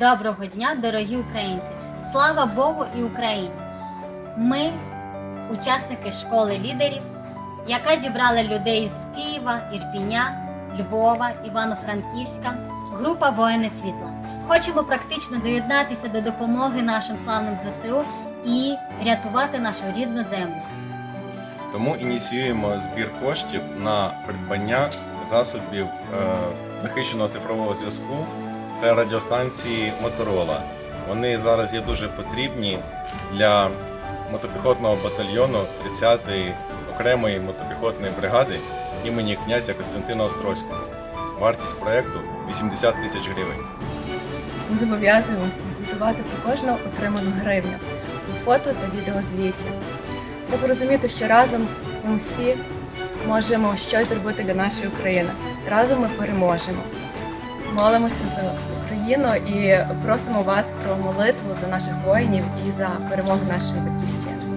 Доброго дня, дорогі українці! Слава Богу і Україні! Ми, учасники школи лідерів, яка зібрала людей з Києва, Ірпіня, Львова, Івано-Франківська, група Воїни світла. Хочемо практично доєднатися до допомоги нашим славним ЗСУ і рятувати нашу рідну землю. Тому ініціюємо збір коштів на придбання засобів е, захищеного цифрового зв'язку. Це радіостанції Моторола. Вони зараз є дуже потрібні для мотопіхотного батальйону 30-ї окремої мотопіхотної бригади імені князя Костянтина Острозького. Вартість проєкту 80 тисяч гривень. Ми зобов'язуємося звітувати про кожну отриману гривню у фото та відеозвіті. Треба розуміти, що разом ми всі можемо щось зробити для нашої України. Разом ми переможемо. Молимося за Україну і просимо вас про молитву за наших воїнів і за перемогу нашої батьківщини.